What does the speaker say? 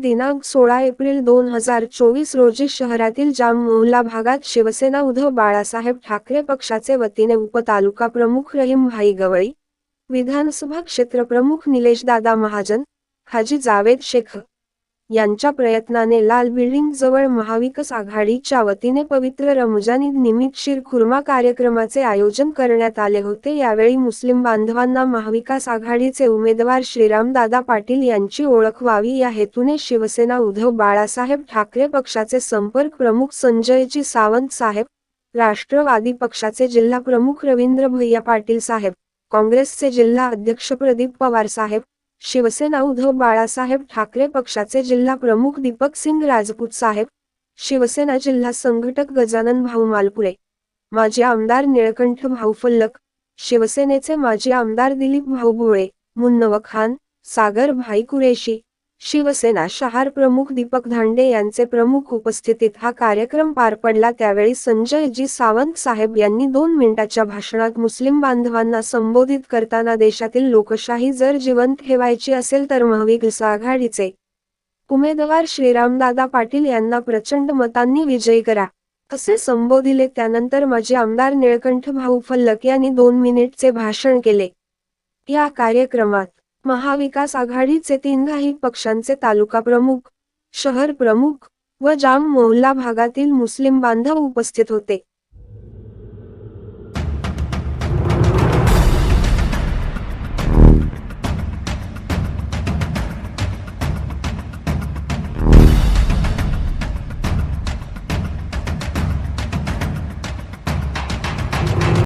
दिनांक सोळा एप्रिल दोन हजार चोवीस रोजी शहरातील जाम मोहला भागात शिवसेना उद्धव बाळासाहेब ठाकरे पक्षाचे वतीने उपतालुका प्रमुख रहीम भाई गवळी विधानसभा क्षेत्रप्रमुख निलेश दादा महाजन हाजी जावेद शेख यांच्या प्रयत्नाने लाल बिल्डिंग जवळ महाविकास आघाडीच्या वतीने पवित्र रमजान ईद निमित्त शिरखुर्मा कार्यक्रमाचे आयोजन करण्यात आले होते. यावेळी मुस्लिम बांधवांना महाविकास आघाडीचे उमेदवार श्रीरामदादा पाटील यांची ओळख व्हावी. या हेतूने शिवसेना उद्धव बाळासाहेब ठाकरे पक्षाचे संपर्क प्रमुख संजयजी सावंत साहेब राष्ट्रवादी पक्षाचे जिल्हा प्रमुख रवींद्र भैया पाटील साहेब काँग्रेसचे जिल्हा अध्यक्ष प्रदीप पवार साहेब शिवसेना उद्धव बाळासाहेब ठाकरे पक्षाचे जिल्हा प्रमुख दीपक सिंग राजपूत साहेब शिवसेना जिल्हा संघटक गजानन भाऊ मालपुरे माजी आमदार निळकंठ भाऊ फल्लक शिवसेनेचे माजी आमदार दिलीप भाऊ भोळे मुन्नव खान सागर भाई कुरेशी शिवसेना शहार प्रमुख दीपक धांडे यांचे प्रमुख उपस्थितीत हा कार्यक्रम पार पडला. त्यावेळी संजय जी सावंत साहेब यांनी दोन मिनिटाच्या भाषणात मुस्लिम बांधवांना संबोधित करताना देशातील लोकशाही जर जिवंत ठेवायची असेल तर महाविकास आघाडीचे उमेदवार श्रीरामदादा पाटील यांना प्रचंड मतांनी विजयी करा असे संबोधिले. त्यानंतर माजी आमदार निळकंठ भाऊ फल्लक यांनी दोन मिनिटचे भाषण केले. या कार्यक्रमात महाविकास आघाडीचे तीनही पक्षांचे तालुका प्रमुख शहर प्रमुख व जाम मोहल्ला भागातील मुस्लिम बांधव उपस्थित होते.